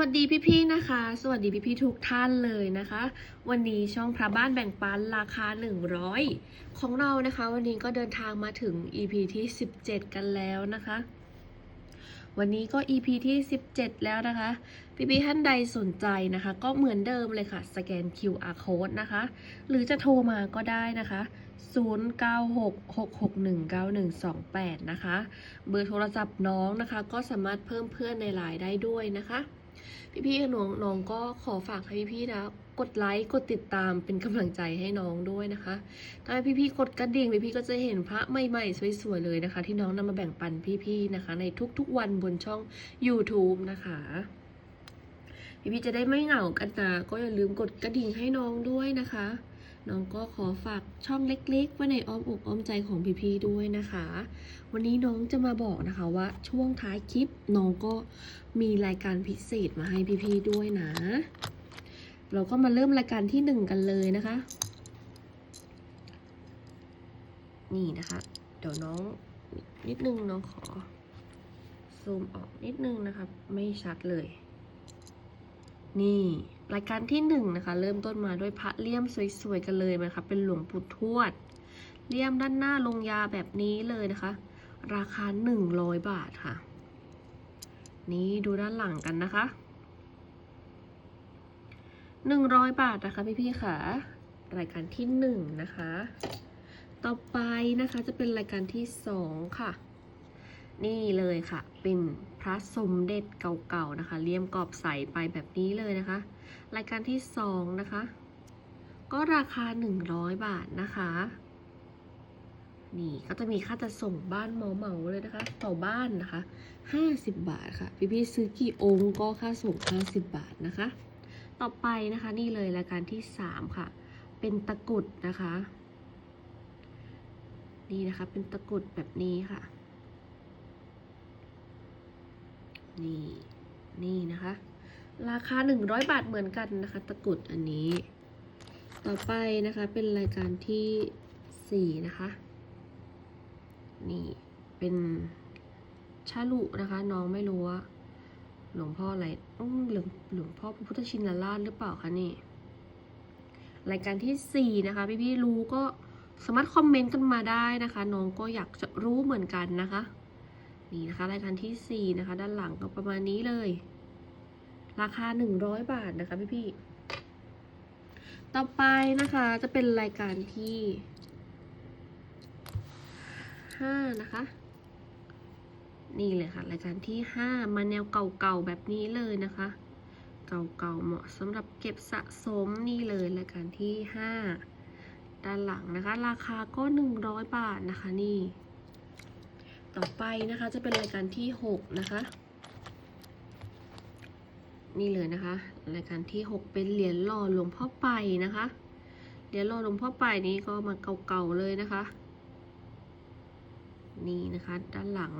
วัสดีพี่ๆนะคะ สวัสดีพี่ๆทุกท่านเลยนะคะ วันนี้ช่องพระบ้านแบ่งปันราคา 100 ของเรานะคะ วันนี้ก็เดินทางมาถึง EP ที่ 17 กันแล้วนะคะ วันนี้ก็ EP ที่ 17 แล้วนะคะ พี่ๆท่านใดสนใจนะคะ ก็เหมือนเดิมเลยค่ะ สแกน QR code นะคะ หรือจะโทรมาก็ได้นะคะ0966619128 นะคะ เบอร์โทรศัพท์น้องนะคะ ก็สามารถเพิ่มเพื่อนในไลน์ได้ด้วยนะคะ พี่ๆน้องน้องก็ขอฝากให้พี่ๆนะ กดไลค์กดติดตามเป็นกำลังใจให้น้องด้วยนะคะถ้าพี่ๆกดกระดิ่งพี่ๆก็จะเห็นพระใหม่ๆสวยๆเลยนะคะ ที่น้องนำมาแบ่งปันพี่ๆนะคะ ในทุกๆวันบนช่อง YouTube นะคะพี่ๆจะได้ไม่เหงากันนะก็อย่าลืมกดกระดิ่งให้น้องด้วยนะคะ น้องก็ขอฝากช่องเล็กๆ ไว้ในอ้อมอกอ้อมใจของพี่ๆด้วยนะคะ วันนี้น้องจะมาบอกนะคะว่าช่วงท้ายคลิปน้องก็มีรายการพิเศษมาให้พี่ๆด้วยนะ เราก็มาเริ่มรายการที่หนึ่งกันเลยนะคะ นี่นะคะ เดี๋ยวน้องนิดนึงน้องขอ ซูมออกนิดนึงนะคะไม่ชัดเลย นี่ รายการที่หนึ่งนะคะ เริ่มต้นมาด้วยพระเลี่ยมสวยๆกันเลยนะคะ เป็นหลวงปู่ทวด เลี่ยมด้านหน้าลงยาแบบนี้เลยนะคะ ราคา 100 บาทค่ะ นี่ดูด้านหลังกันนะคะ 100 บาทนะคะพี่ๆค่ะ รายการที่1นะคะ ต่อไปนะคะจะเป็นรายการที่ 2 ค่ะ นี่เลยค่ะ เป็นพระสมเด็จเก่าๆนะคะเลี่ยมกรอบใสไปแบบนี้เลยนะคะ รายการที่2นะคะ ก็ราคา 100 บาทนะคะ นี่ก็จะมีค่าจะส่งบ้านเหมาเลยนะคะ ต่อบ้านนะคะ 50 บาทค่ะ พี่ๆซื้อกี่องค์ก็ค่าส่ง 50 บาทนะคะ ต่อไปนะคะนี่เลยรายการที่ 3 ค่ะ เป็นตะกุดนะคะ นี่นะคะเป็นตะกุดแบบนี้ค่ะ นี่ นี่นะคะ ราคา 100 บาทเหมือนกันนะคะ ตะกรุดอันนี้ ต่อไปนะคะเป็นรายการที่ 4 นะคะ นี่เป็นชาลุนะคะ น้องไม่รู้ว่าหลวงพ่ออะไรอืมหลวงหลวงพ่อพระพุทธชินราชหรือเปล่าคะนี่ รายการที่สี่นะคะ พี่ๆรู้ก็สามารถคอมเมนต์กันมาได้นะคะ น้องก็อยากจะรู้เหมือนกันนะคะ นี่นะคะรายการที่สี่นะคะ ด้านหลังก็ประมาณนี้เลย ราคาหนึ่งร้อยบาทนะคะพี่ๆต่อไปนะคะจะเป็นรายการที่ห้านะคะ นี่เลยค่ะ รายการที่ 5 มาแนวเก่าๆแบบนี้เลยนะคะ เก่าๆเหมาะสำหรับเก็บสะสมนี่เลยรายการที่ 5 ด้านหลังนะคะ ราคาก็ 100 บาทนะคะนี่ ต่อไปนะคะจะเป็นรายการที่ 6 นะคะ นี่เลยนะคะ รายการที่ 6 เป็นเหรียญหล่อหลวงพ่อไปนะคะเหรียญหล่อหลวงพ่อไปนี้ก็มาเก่าๆเลยนะคะ นี่นะคะด้านหลัง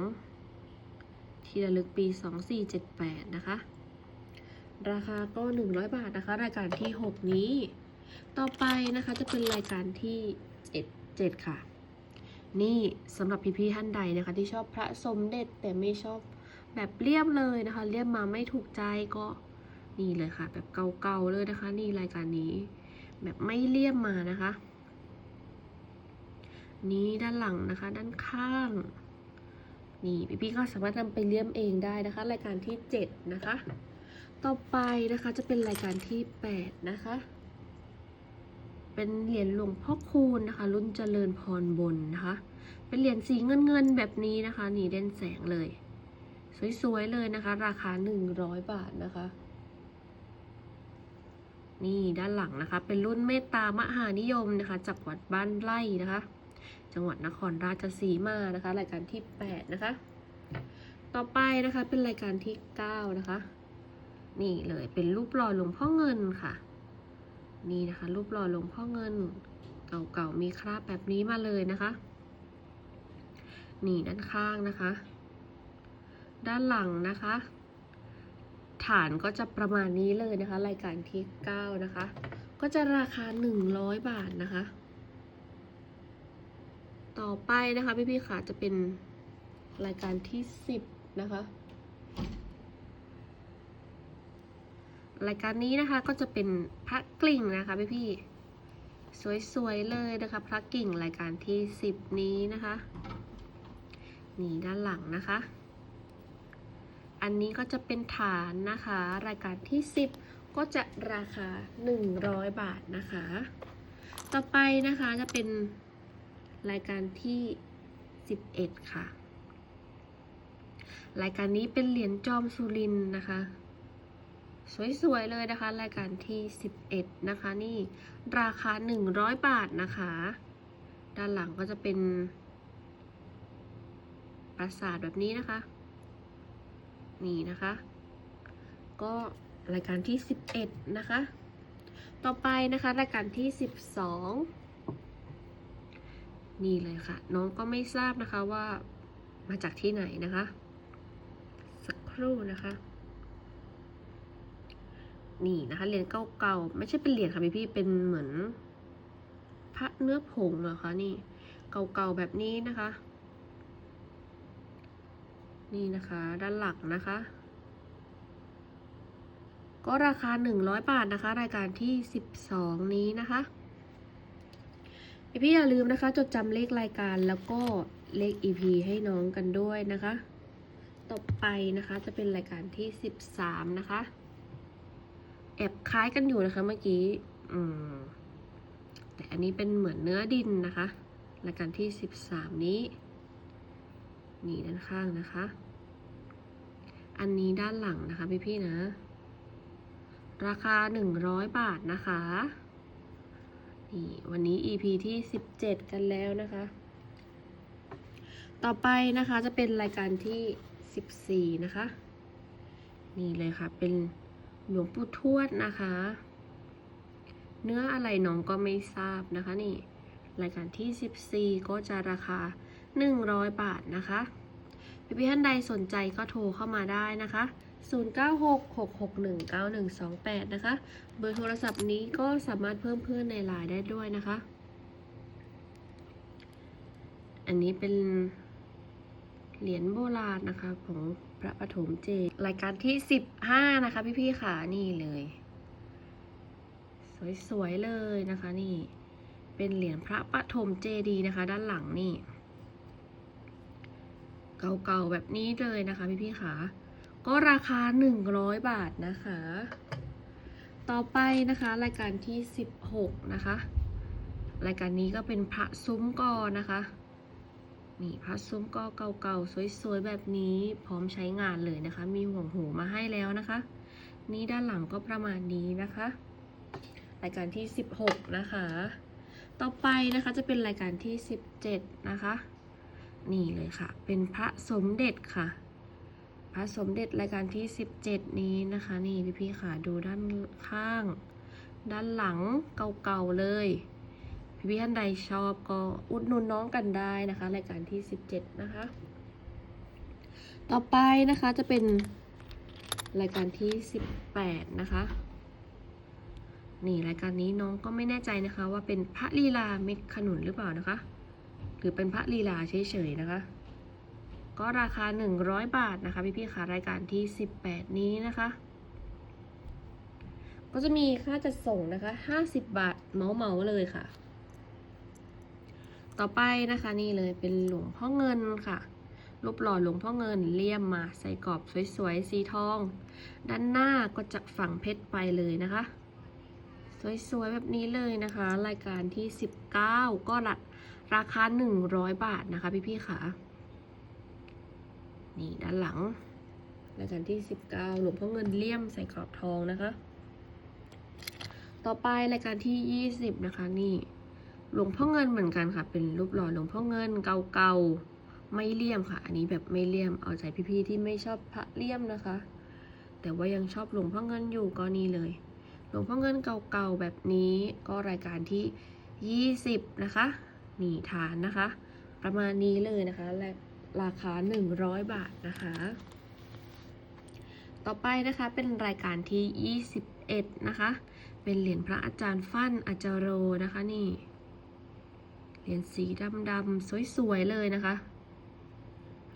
ที่ระลึกปี 2478 นะคะ ราคาก็ 100 บาทนะคะ รายการที่ 6 นี้ ต่อไปนะคะจะเป็นรายการที่ 7 7 ค่ะ นี่สำหรับพี่ๆท่านใดนะคะ ที่ชอบพระสมเด็จแต่ไม่ชอบแบบเรียบเลยนะคะ เรียบมาไม่ถูกใจก็นี่เลยค่ะ แบบเก่าๆเลยนะคะ นี่รายการนี้ แบบไม่เรียบมานะคะ นี้ด้านหลังนะคะ ด้านข้าง นี่พี่ๆก็สามารถนำไปเลี่ยมเองได้นะคะ รายการที่ 7 นะคะ ต่อไปนะคะจะเป็นรายการที่ 8 นะคะ เป็นเหรียญหลวงพ่อคูณนะคะ รุ่นเจริญพรบนนะคะ เป็นเหรียญสีเงินเงินแบบนี้นะคะนี่เด่นแสงเลย สวยๆเลยนะคะ ราคา 100 บาทนะคะ นี่ด้านหลังนะคะ เป็นรุ่นเมตตามหานิยมนะคะ จากวัดบ้านไร่นะคะ จังหวัดนครราชสีมานะคะ รายการที่ 8 นะคะ ต่อไปนะคะเป็นรายการที่ 9 นะคะ นี่เลยเป็นรูปหล่อหลวงพ่อเงินค่ะ นี่นะคะ รูปหล่อหลวงพ่อเงินเก่าๆมีคราบแบบนี้มาเลยนะคะ นี่ด้านข้างนะคะ ด้านหลังนะคะ ฐานก็จะประมาณนี้เลยนะคะ รายการที่ 9 นะคะ ก็จะราคา 100 บาทนะคะ ต่อไปนะคะพี่ๆค่ะจะเป็นรายการที่ 10 นะคะ รายการนี้นะคะก็จะเป็นพระกลิ่งนะคะพี่พี่สวยๆเลยนะคะ พระกิ่งรายการที่ 10 นี้นะคะนี่ด้านหลังนะคะ อันนี้ก็จะเป็นฐานนะคะ รายการที่ 10 ก็จะราคา 100 บาทนะคะ ต่อไปนะคะจะเป็นรายการที่ 11 ค่ะ รายการนี้เป็นเหรียญจอมสุรินนะคะ สวยๆเลยนะคะ รายการที่ 11 นะคะ นี่ราคา 100 บาทนะคะ ด้านหลังก็จะเป็น ปราสาทแบบนี้นะคะ นี่นะคะ ก็รายการที่ 11 นะคะ ต่อไปนะคะ รายการที่ 12 นี่เลยค่ะ น้องก็ไม่ทราบนะคะว่ามาจากที่ไหนนะคะ สักครู่นะคะ นี่นะคะเหรียญเก่าๆไม่ใช่เป็นเหรียญค่ะพี่พี่เป็นเหมือนพระเนื้อผงเหรอคะนี่ เก่าๆแบบนี้นะคะ นี่นะคะ ด้านหลังนะคะ ก็ราคา 100 บาทนะคะ รายการที่ 12 นี้นะคะพี่อย่าลืมนะคะ จดจำเลขรายการแล้วก็เลข EP ให้น้องกันด้วยนะคะ ต่อไปนะคะจะเป็นรายการที่ 13 นะคะ แอบคล้ายกันอยู่นะคะเมื่อกี้อืมแต่อันนี้เป็นเหมือนเนื้อดินนะคะรายการที่ 13 นี้ นี่ด้านข้างนะคะ อันนี้ด้านหลังนะคะพี่ๆนะ ราคา 100 บาทนะคะ นี่วันนี้ EP ที่ 17 กันแล้วนะคะ ต่อไปนะคะจะเป็นรายการที่ 14 นะคะ นี่เลยค่ะเป็น หลวงปู่ทวดนะคะ เนื้ออะไรน้องก็ไม่ทราบนะคะนี่ รายการที่ 14 ก็จะราคา 100 บาทนะคะพี่พี่ท่านใดสนใจก็โทรเข้ามาได้นะคะ 0966619128 นะคะ เบอร์โทรศัพท์นี้ก็สามารถเพิ่มเพื่อนในไลน์ได้ด้วยนะคะ อันนี้เป็น เหรียญโบราณนะคะของพระปฐมเจดีรายการที่ 15 นะคะ พี่ๆค่ะนี่เลย สวยๆเลยนะคะนี่เป็นเหรียญพระปฐมเจดีนะคะ ด้านหลังนี่ เก่าๆแบบนี้เลยนะคะพี่ๆค่ะก็ราคา 100 บาทนะคะ ต่อไปนะคะ รายการที่ 16 นะคะ รายการนี้ก็เป็นพระซุ้มกอนะคะ นี่พระซุ้มกอเก่าๆสวยๆแบบนี้พร้อมใช้งานเลยนะคะ มีห่วงหูมาให้แล้วนะคะ นี่ด้านหลังก็ประมาณนี้นะคะรายการที่ 16 นะคะ ต่อไปนะคะจะเป็นรายการที่ 17 นะคะ นี่เลยค่ะ เป็นพระสมเด็จค่ะ พระสมเด็จรายการที่ 17 นี้นะคะ นี่พี่ๆค่ะดูด้านข้าง ด้านหลังเก่าๆเลย พี่ท่านใดชอบก็อุดหนุนน้องกันได้นะคะรายการที่ 17 นะคะ ต่อไปนะคะจะเป็นรายการที่ 18 นะคะ นี่รายการนี้น้องก็ไม่แน่ใจนะคะว่าเป็นพระลีลาเม็ดขนุนหรือเปล่านะคะ หรือเป็นพระลีลาเฉยๆนะคะ ก็ราคา 100 บาทนะคะพี่ๆค่ะรายการที่ 18 นี้นะคะก็จะมีค่าจัดส่งนะคะ 50 บาทเมาเมาเลยค่ะ ต่อไปนะคะนี่เลยเป็นหลวงพ่อเงินค่ะ รูปหล่อหลวงพ่อเงินเลี่ยมมาใส่กรอบสวยๆสีทอง ด้านหน้าก็จะฝังเพชรไปเลยนะคะ สวยๆแบบนี้เลยนะคะ รายการที่ 19 ก็ละราคา 100 บาทนะคะพี่ๆค่ะ นี่ด้านหลัง รายการที่ 19 หลวงพ่อเงินเลี่ยมใส่กรอบทองนะคะ ต่อไปรายการที่ 20 นะคะนี่ หลวงพ่อเงินเหมือนกันค่ะ เป็นรูปหล่อหลวงพ่อเงินเก่าๆไม่เลี่ยมค่ะ อันนี้แบบไม่เลี่ยมเอาใจพี่ๆที่ไม่ชอบพระเลี่ยมนะคะ แต่ว่ายังชอบหลวงพ่อเงินอยู่ก็นี่เลย หลวงพ่อเงินเก่าๆแบบนี้ก็รายการที่ 20 นะคะนี่ฐานนะคะ ประมาณนี้เลยนะคะและราคา 100 บาทนะคะ ต่อไปนะคะเป็นรายการที่ 21 นะคะ เป็นเหรียญพระอาจารย์ฟั่นอาจารโรนะคะนี่ เหรียญสีดำๆสวยๆเลยนะคะ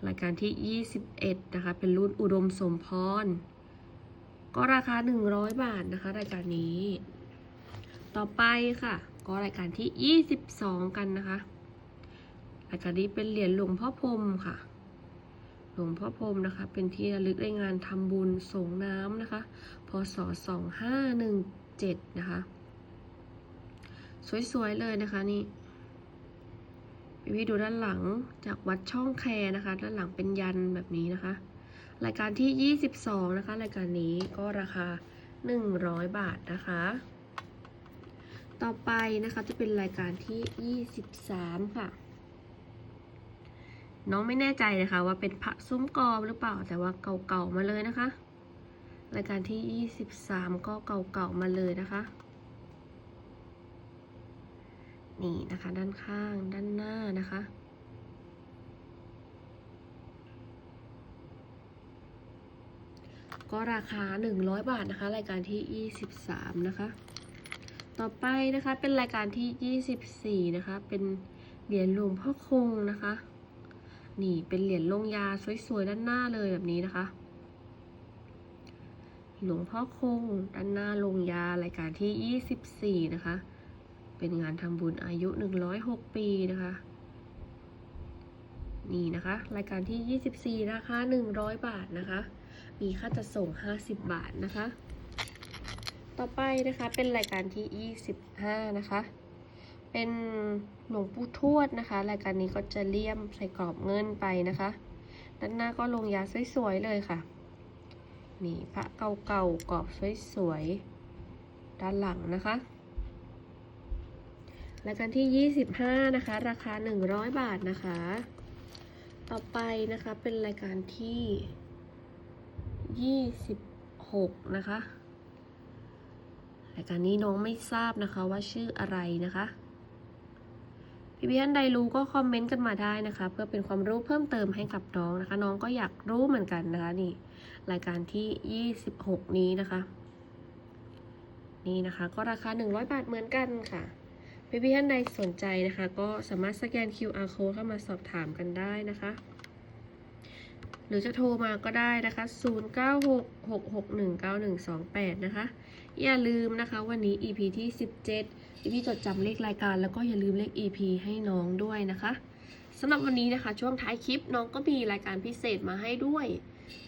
รายการที่ 21 นะคะ เป็นรุ่นอุดมสมพร ก็ราคา 100 บาทนะคะ รายการนี้ ต่อไปค่ะ ก็รายการที่ 22 กันนะคะ รายการนี้เป็นเหรียญหลวงพ่อพรมค่ะ หลวงพ่อพรมนะคะ เป็นที่ระลึกในงานทำบุญส่งน้ำนะคะ พศ 2517 นะคะ สวยๆเลยนะคะนี่ พี่ๆดูด้านหลังจากวัดช่องแคนะคะ ด้านหลังเป็นยันแบบนี้นะคะ รายการที่ 22 นะคะ รายการนี้ก็ราคา 100 บาทนะคะ ต่อไปนะคะจะเป็นรายการที่ 23 ค่ะ น้องไม่แน่ใจนะคะ ว่าเป็นพระซุ้มกอหรือเปล่าแต่ว่าเก่าๆมาเลยนะคะ รายการที่ 23 ก็เก่าๆมาเลยนะคะ นี่นะคะ ด้านข้างด้านหน้านะคะ ก็ราคา 100 บาทนะคะ รายการที่ 23 นะคะ ต่อไปนะคะเป็นรายการที่ 24 นะคะ เป็นเหรียญหลวงพ่อคงนะคะ นี่เป็นเหรียญลงยาสวยๆด้านหน้าเลยแบบนี้นะคะหลวงพ่อคงด้านหน้าลงยารายการที่ 24 นะคะ เป็นงานทำบุญอายุ 106 ปีนะคะ นี่นะคะ รายการที่ 24 ราคา 100 บาทนะคะ มีค่าจัดส่ง 50 บาทนะคะ ต่อไปนะคะเป็นรายการที่ 25 นะคะ เป็นหลวงปู่ทวดนะคะ รายการนี้ก็จะเลี่ยมใส่กรอบเงินไปนะคะ ด้านหน้าก็ลงยาสวยๆเลยค่ะนี่พระเก่าๆกรอบสวยๆด้านหลังนะคะ รายการที่ 25 นะคะ ราคา 100 บาทนะคะ ต่อไปนะคะเป็นรายการที่ 26 นะคะ รายการนี้น้องไม่ทราบนะคะว่าชื่ออะไรนะคะพี่พี่ท่านใดรู้ก็คอมเมนต์กันมาได้นะคะ เพื่อเป็นความรู้เพิ่มเติมให้กับน้องนะคะ น้องก็อยากรู้เหมือนกันนะคะนี่ รายการที่ 26 นี้นะคะ นี่นะคะ ก็ราคา 100 บาทเหมือนกันค่ะ พี่พี่ท่านใดสนใจนะคะ ก็สามารถสแกน QR code เข้ามาสอบถามกันได้นะคะ หรือจะโทรมาก็ได้นะคะ 0966619128 นะคะ อย่าลืมนะคะวันนี้ EP ที่ 17 พี่พี่จดจำเลขรายการ แล้วก็อย่าลืมเลข EP ให้น้องด้วยนะคะสำหรับวันนี้นะคะช่วงท้ายคลิปน้องก็มีรายการพิเศษมาให้ด้วย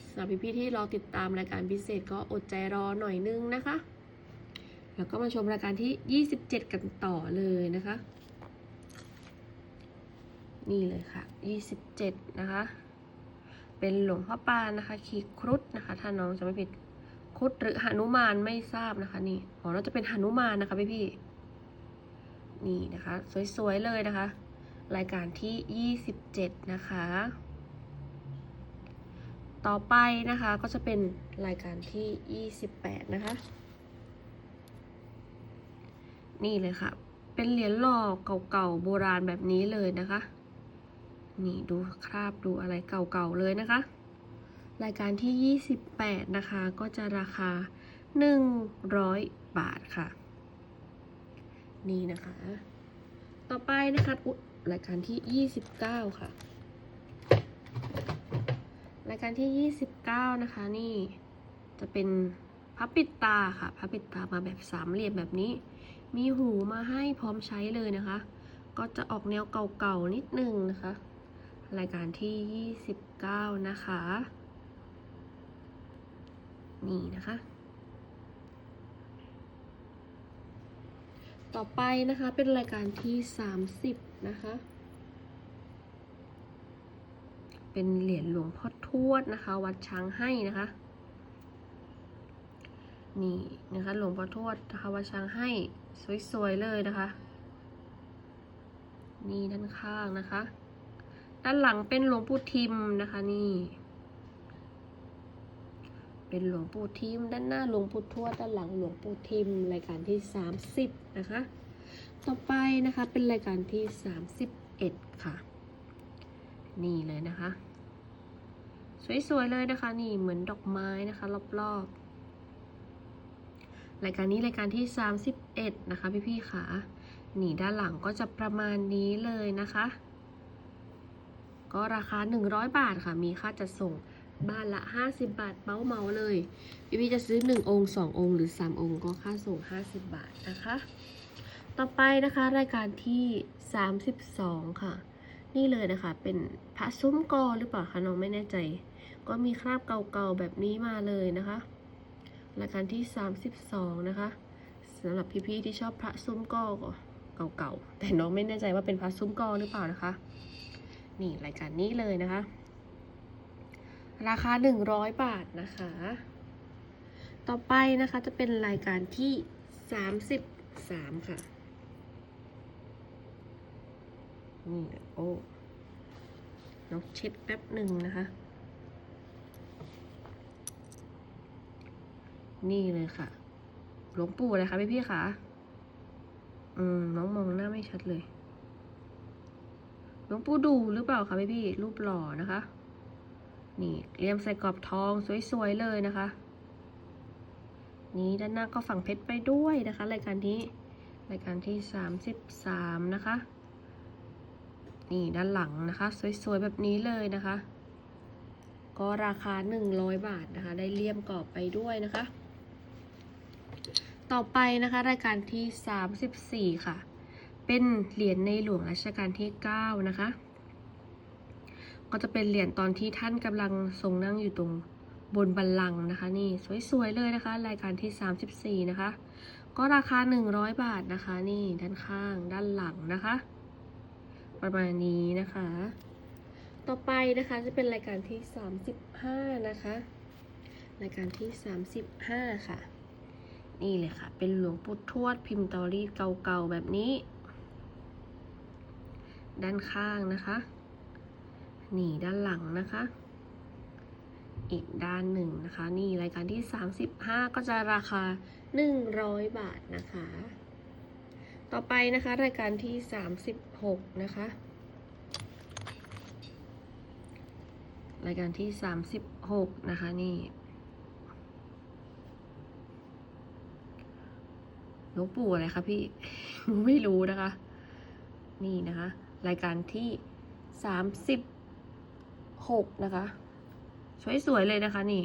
สำหรับพี่ๆที่รอติดตามรายการพิเศษก็อดใจรอหน่อยนึงนะคะ แล้วก็มาชมรายการที่ 27 กันต่อเลยนะคะ นี่เลยค่ะ 27 นะคะ เป็นหลวงพ่อปานนะคะ ขีครุฑนะคะ ถ้าน้องจะไม่ผิดครุฑหรือหนุมานไม่ทราบนะคะ นี่อ๋อน่าจะเป็นหนุมานนะคะพี่พี่นี่นะคะ สวยๆเลยนะคะ รายการที่ 27 นะคะ ต่อไปนะคะก็จะเป็นรายการที่ 28 นะคะ นี่เลยค่ะ เป็นเหรียญหล่อเก่าๆโบราณแบบนี้เลยนะคะ นี่ดูคราบดูอะไรเก่าๆเลยนะคะ รายการที่ 28 นะคะ ก็จะราคา 100 บาทค่ะ นี่นะคะ ต่อไปนะคะอุ๊รายการที่ 29 ค่ะ รายการที่ 29 นะคะ นี่จะเป็นพับปิดตาค่ะพับปิดตามาแบบสามเหลี่ยมแบบนี้ มีหูมาให้พร้อมใช้เลยนะคะ ก็จะออกแนวเก่าๆนิดนึงนะคะ รายการที่ 29 นะคะ นี่นะคะ ต่อไปนะคะเป็นรายการที่ 30 นะคะ เป็นเหรียญหลวงพ่อทวดนะคะ วัดช้างให้นะคะ นี่นะคะหลวงพ่อทวดนะคะวัดช้างให้สวยๆเลยนะคะ นี่ด้านข้างนะคะ ด้านหลังเป็นหลวงปู่ทิมนะคะนี่ เป็นหลวงปู่ทิม ด้านหน้าหลวงปู่ทวดด้านหลังหลวงปู่ทิมรายการที่ 30 นะคะ ต่อไปนะคะเป็นรายการที่ 31 ค่ะ นี่เลยนะคะ สวยๆเลยนะคะ นี่เหมือนดอกไม้นะคะ รอบๆ รายการนี้รายการที่ 31 นะคะพี่ๆค่ะนี่ด้านหลังก็จะประมาณนี้เลยนะคะ ก็ราคา 100 บาทค่ะ มีค่าจัดส่งบ้านละ 50 บาทเมาเมาเลย พี่พี่ๆจะซื้อ 1 องค์ 2 องค์ หรือ 3 องค์ ก็ค่าส่ง 50 บาทนะคะ ต่อไปนะคะรายการที่ 32 ค่ะ นี่เลยนะคะเป็นพระซุ้มกอหรือเปล่าคะน้องไม่แน่ใจ ก็มีคราบเก่าๆแบบนี้มาเลยนะคะ รายการที่ 32 นะคะสำหรับพี่ๆที่ชอบพระซุ้มกอเก่าๆแต่น้องไม่แน่ใจว่าเป็นพระซุ้มกอหรือเปล่านะคะ นี่รายการนี้เลยนะคะ ราคา 100 บาทนะคะ ต่อไปนะคะจะเป็นรายการที่ 33 ค่ะนี่โอ้น้องเช็ดแป๊บหนึ่งนะคะ นี่เลยค่ะ หลวงปู่เลยค่ะพี่พี่ค่ะอืมน้องมองหน้าไม่ชัดเลย หลวงปู่ดูหรือเปล่าคะพี่พี่รูปหล่อนะคะ นี่เลี่ยมใส่กรอบทองสวยๆเลยนะคะ นี้ด้านหน้าก็ฝังเพชรไปด้วยนะคะรายการที่รายการที่สามสิบสามนะคะ นี่ด้านหลังนะคะ สวยๆ แบบนี้เลยนะคะ ก็ราคา 100 บาทนะคะ ได้เลี่ยมกรอบไปด้วยนะคะ ต่อไปนะคะรายการที่ 34 ค่ะ เป็นเหรียญในหลวงรัชกาลที่ 9 นะคะ ก็จะเป็นเหรียญตอนที่ท่านกำลังทรงนั่งอยู่ตรงบนบัลลังก์นะคะ นี่สวยๆเลยนะคะ รายการที่ 34 นะคะ ก็ราคา 100 บาทนะคะ นี่ด้านข้างด้านหลังนะคะ ประมาณนี้นะคะ ต่อไปนะคะจะเป็นรายการที่ 35 นะคะ รายการที่ 35 ค่ะ นี่เลยค่ะ เป็นหลวงปู่ทวดพิมพ์เตารีดเก่าๆแบบนี้ ด้านข้างนะคะนี่ด้านหลังนะคะ อีกด้านหนึ่งนะคะ นี่รายการที่ 35 ก็จะราคา 100 บาทนะคะ ต่อไปนะคะรายการที่ 36 นะคะรายการที่ 36 นะคะนี่ หลวงปู่อะไรคะพี่ไม่รู้นะคะ นี่นะคะ รายการที่36นะคะสวยๆเลยนะคะ นี่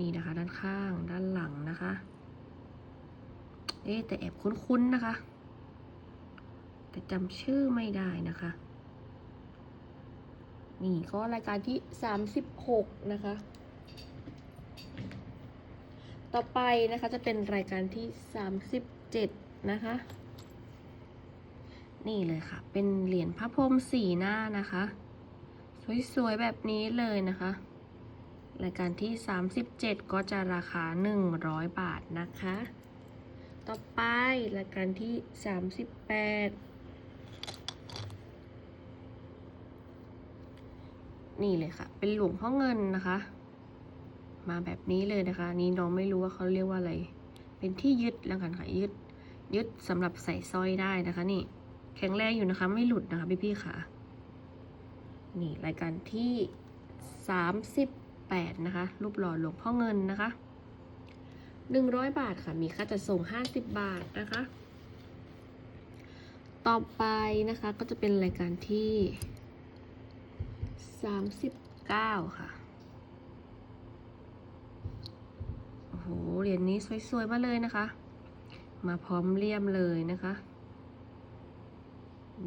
นี่นะคะ ด้านข้างด้านหลังนะคะ เอ๊ะแต่แอบคุ้นๆนะคะ แต่จำชื่อไม่ได้นะคะ นี่ก็รายการที่36นะคะ ต่อไปนะคะจะเป็นรายการที่ 37 นะคะ นี่เลยค่ะ เป็นเหรียญพระพรหมสีหน้านะคะ สวยๆ แบบนี้เลยนะคะ รายการที่ 37 ก็จะราคา 100 บาทนะคะ ต่อไปรายการที่ 38นี่เลยค่ะ เป็นหลวงพ่อเงินนะคะ มาแบบนี้เลยนะคะ นี่น้องไม่รู้ว่าเขาเรียกว่าอะไร เป็นที่ยึดแล้วกันค่ะยึด ยึดสำหรับใส่สร้อยได้นะคะ นี่ แข็งแรงอยู่นะคะ ไม่หลุดนะคะพี่ๆค่ะ นี่รายการที่38นะคะ รูปหล่อหลวงพ่อเงินนะคะ100บาทค่ะ มีค่าจัดส่ง50บบาทนะคะ ต่อไปนะคะก็จะเป็นรายการที่39ค่ะโอ้โหเหรียญนี้สวยๆมาเลยนะคะ มาพร้อมเลี่ยมเลยนะคะ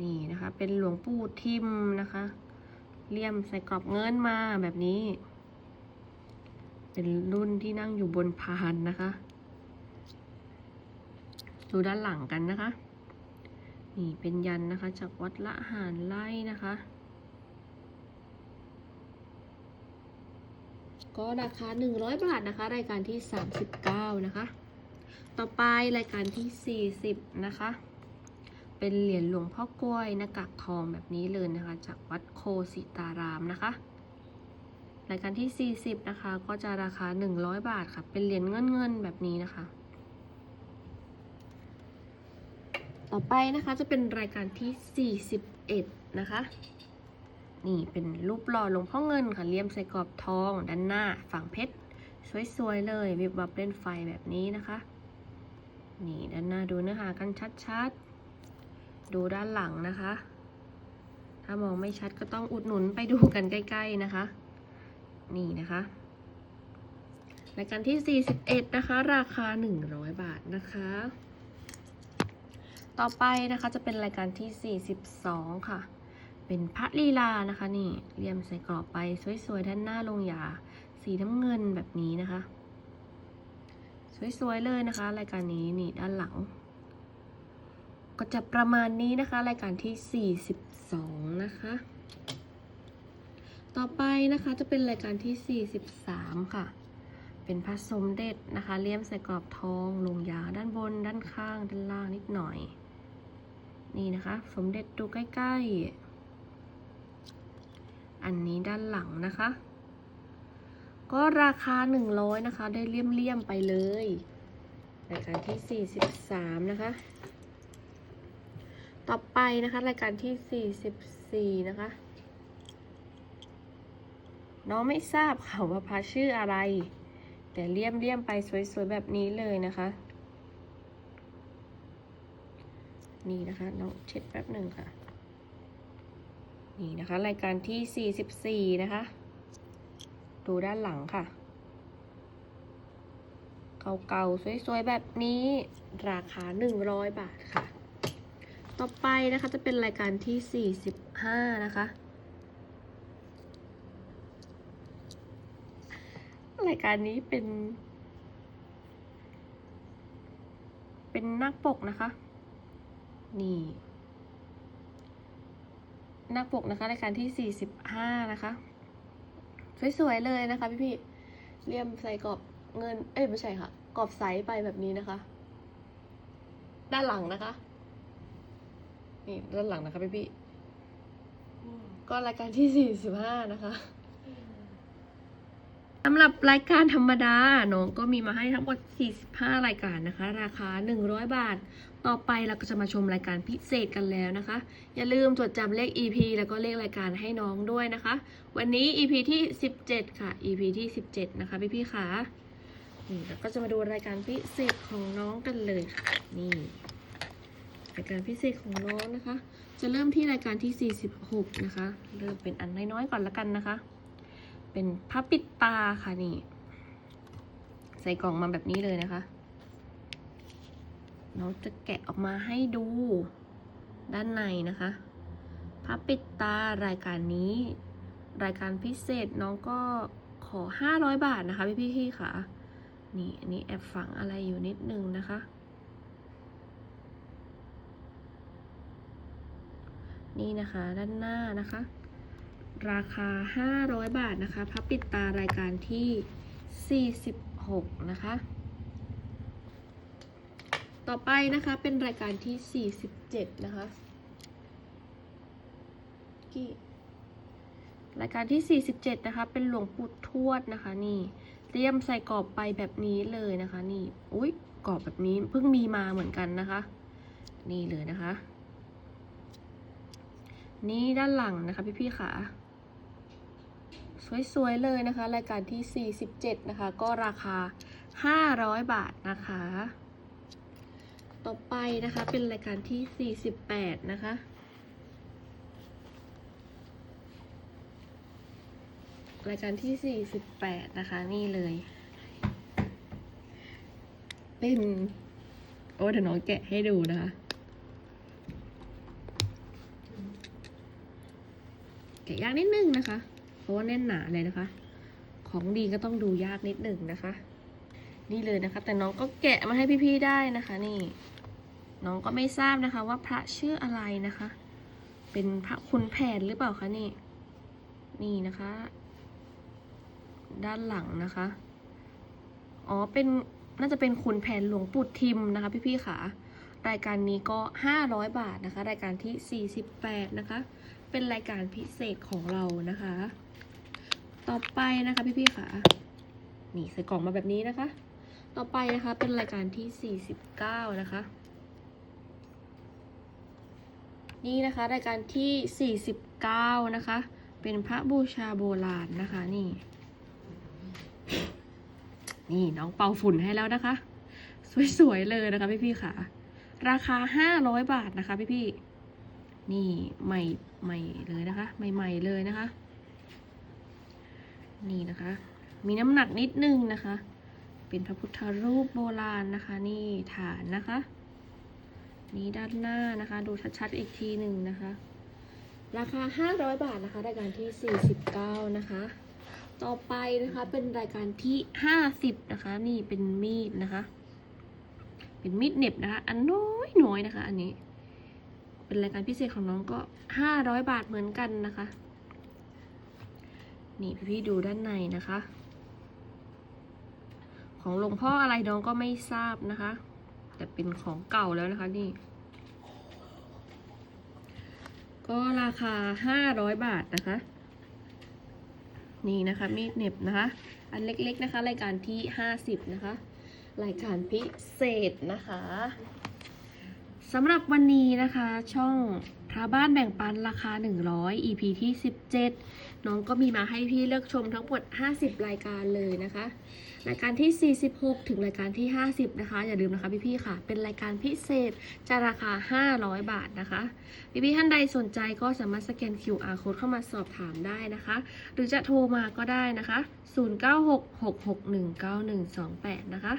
นี่นะคะ เป็นหลวงปู่ทิมนะคะเลี่ยมใส่กรอบเงินมาแบบนี้ เป็นรุ่นที่นั่งอยู่บนพานนะคะ ดูด้านหลังกันนะคะ นี่เป็นยันนะคะ จากวัดละหารไล่นะคะ ก็ราคา 100 บาทนะคะ รายการที่ 39 นะคะ ต่อไปรายการที่ 40 นะคะ เป็นเหรียญหลวงพ่อกล้วยหน้ากากทองแบบนี้เลยนะคะ จากวัดโคสิตารามนะคะ รายการที่ 40 นะคะ ก็จะราคา 100 บาทค่ะ เป็นเหรียญเงินเงินแบบนี้นะคะ ต่อไปนะคะจะเป็นรายการที่ 41 นะคะ นี่เป็นรูปหล่อหลวงพ่อเงินค่ะเลี่ยมใส่กรอบทอง ด้านหน้า ฝั่งเพชร สวยๆเลยวิบวับเล่นไฟแบบนี้นะคะ นี่ด้านหน้าดูเนื้อหากันชัดๆ ดูด้านหลังนะคะ ถ้ามองไม่ชัดก็ต้องอุดหนุนไปดูกันใกล้ ๆนะคะ นี่นะคะรายการที่ 41 นะคะ ราคา 100 บาทนะคะ ต่อไปนะคะจะเป็นรายการที่ 42 ค่ะ เป็นพระลีลานะคะนี่เรียมใส่กรอบไปสวยๆด้านหน้าลงยา สีน้ำเงินแบบนี้นะคะ สวยๆเลยนะคะ รายการนี้นี่ด้านหลัง ก็จะประมาณนี้นะคะ รายการที่ 42 นะคะ ต่อไปนะคะจะเป็นรายการที่ 43 ค่ะ เป็นพระสมเด็จนะคะเลี่ยมใส่กรอบทองลงยาด้านบน ด้านข้าง ด้านล่างนิดหน่อย นี่นะคะ สมเด็จดูใกล้ๆ อันนี้ด้านหลังนะคะ ก็ราคา 100 นะคะ ได้เลี่ยมๆไปเลยรายการที่ 43 นะคะ ต่อไปนะคะรายการที่ 44 นะคะ น้องไม่ทราบค่ะว่าพระชื่ออะไร แต่เลี่ยมเลี่ยมๆไปสวยๆ แบบนี้เลยนะคะ นี่นะคะน้องเช็ดแป๊บหนึ่งค่ะ นี่นะคะ รายการที่ 44 นะคะ ดูด้านหลังค่ะ เก่าๆ สวยๆ แบบนี้ ราคา 100 บาทค่ะ ต่อไปนะคะจะเป็นรายการที่ 45 นะคะ รายการนี้เป็น เป็นนักปกนะคะ นี่ นักปกนะคะรายการที่ 45 นะคะ สวยๆเลยนะคะพี่พี่ๆเลี่ยมใส่กรอบเงิน เอ้ยไม่ใช่ค่ะ กรอบใสไปแบบนี้นะคะ ด้านหลังนะคะ นี่ด้านหลังนะคะพี่พี่ๆก็รายการที่ 45 นะคะ สำหรับรายการธรรมดาน้องก็มีมาให้ทั้งหมด 45 รายการนะคะ ราคา 100 บาท ต่อไปเราก็จะมาชมรายการพิเศษกันแล้วนะคะ อย่าลืมจดจำเลข EP แล้วก็เลขรายการให้น้องด้วยนะคะ วันนี้ EP ที่ 17 ค่ะ EP ที่ 17 นะคะพี่พี่ๆค่ะนี่เราก็จะมาดูรายการพิเศษของน้องกันเลยค่ะนี่รายการพิเศษของน้องนะคะ จะเริ่มที่รายการที่ 46 นะคะ เริ่มเป็นอันน้อยๆก่อนละกันนะคะ เป็นผ้าปิดตาค่ะนี่ ใส่กล่องมาแบบนี้เลยนะคะน้องจะแกะออกมาให้ดูด้านในนะคะผ้าปิดตารายการนี้ รายการพิเศษน้องก็ขอ 500 บาทนะคะพี่พี่ค่ะ นี่อันนี้แอบฝังอะไรอยู่นิดนึงนะคะ นี่นะคะด้านหน้านะคะ ราคา 500 บาทนะคะพับปิดตารายการที่ 46 นะคะ ต่อไปนะคะเป็นรายการที่ 47 นะคะกี่รายการที่ 47 นะคะ เป็นหลวงปู่ทวดนะคะ นี่เตรียมใส่กรอบไปแบบนี้เลยนะคะ นี่อุ้ยกรอบแบบนี้เพิ่งมีมาเหมือนกันนะคะ นี่เลยนะคะ นี่ด้านหลังนะคะพี่ๆค่ะ สวยๆเลยนะคะ รายการที่ 47 นะคะ ก็ราคา 500 บาทนะคะ ต่อไปนะคะเป็นรายการที่ 48 นะคะรายการที่ 48 นะคะ นี่เลย เป็น โอ้เดี๋ยวน้องแกะให้ดูนะคะ แกะยากนิดนึงนะคะ ราะว่าแน่นหนาเลยนะคะ ของดีก็ต้องดูยากนิดหนึ่งนะคะ นี่เลยนะคะ แต่น้องก็แกะมาให้พี่ๆได้นะคะ นี่ น้องก็ไม่ทราบนะคะ ว่าพระชื่ออะไรนะคะ เป็นพระคุณแผนหรือเปล่าคะนี่ นี่นะคะ ด้านหลังนะคะ อ๋อเป็นน่าจะเป็นขุนแผนหลวงปู่ทิมนะคะ พี่ๆค่ะรายการนี้ก็ 500 บาทนะคะ รายการที่ 48 นะคะ เป็นรายการพิเศษของเรานะคะ ต่อไปนะคะพี่ๆค่ะ นี่ใส่กล่องมาแบบนี้นะคะ ต่อไปนะคะเป็นรายการที่ 49 นะคะ นี่นะคะรายการที่ 49 นะคะ เป็นพระบูชาโบราณนะคะ นี่ นี่น้องเป่าฝุ่นให้แล้วนะคะ สวยๆเลยนะคะพี่ๆค่ะ ราคา 500 บาทนะคะพี่ๆนี่ใหม่ใหม่เลยนะคะ ใหม่ๆเลยนะคะ นี่นะคะ มีน้ำหนักนิดนึงนะคะ เป็นพระพุทธรูปโบราณนะคะ นี่ฐานนะคะ นี่ด้านหน้านะคะ ดูชัดๆอีกทีหนึ่งนะคะ ราคา 500 บาทนะคะ รายการที่ 49 นะคะ ต่อไปนะคะเป็นรายการที่ 50 นะคะ นี่เป็นมีดนะคะ เป็นมีดเน็บนะคะ อันน้อยน้อยๆนะคะ อันนี้ เป็นรายการพิเศษของน้องก็ 500 บาทเหมือนกันนะคะ นี่พี่ๆดูด้านในนะคะ ของหลวงพ่ออะไรน้องก็ไม่ทราบนะคะ แต่เป็นของเก่าแล้วนะคะนี่ ก็ราคา500บาทนะคะ นี่นะคะมีดเน็บนะคะ อันเล็กๆนะคะ รายการที่50นะคะ รายการพิเศษนะคะสำหรับวันนี้นะคะช่อง พระบ้านแบ่งปันราคา 100 EP ที่ 17 น้องก็มีมาให้พี่เลือกชมทั้งหมด 50 รายการเลยนะคะ รายการที่ 46 ถึงรายการที่ 50 นะคะ อย่าลืมนะคะพี่ๆค่ะ เป็นรายการพิเศษจะราคา 500 บาทนะคะ พี่ๆท่านใดสนใจก็สามารถสแกน QR code เข้ามาสอบถามได้นะคะ หรือจะโทรมาก็ได้นะคะ 0966619128 นะคะ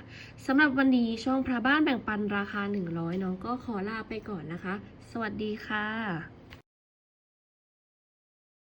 สำหรับวันนี้ช่องพระบ้านแบ่งปันราคา 100 น้องก็ขอลาไปก่อนนะคะ สวัสดีค่ะ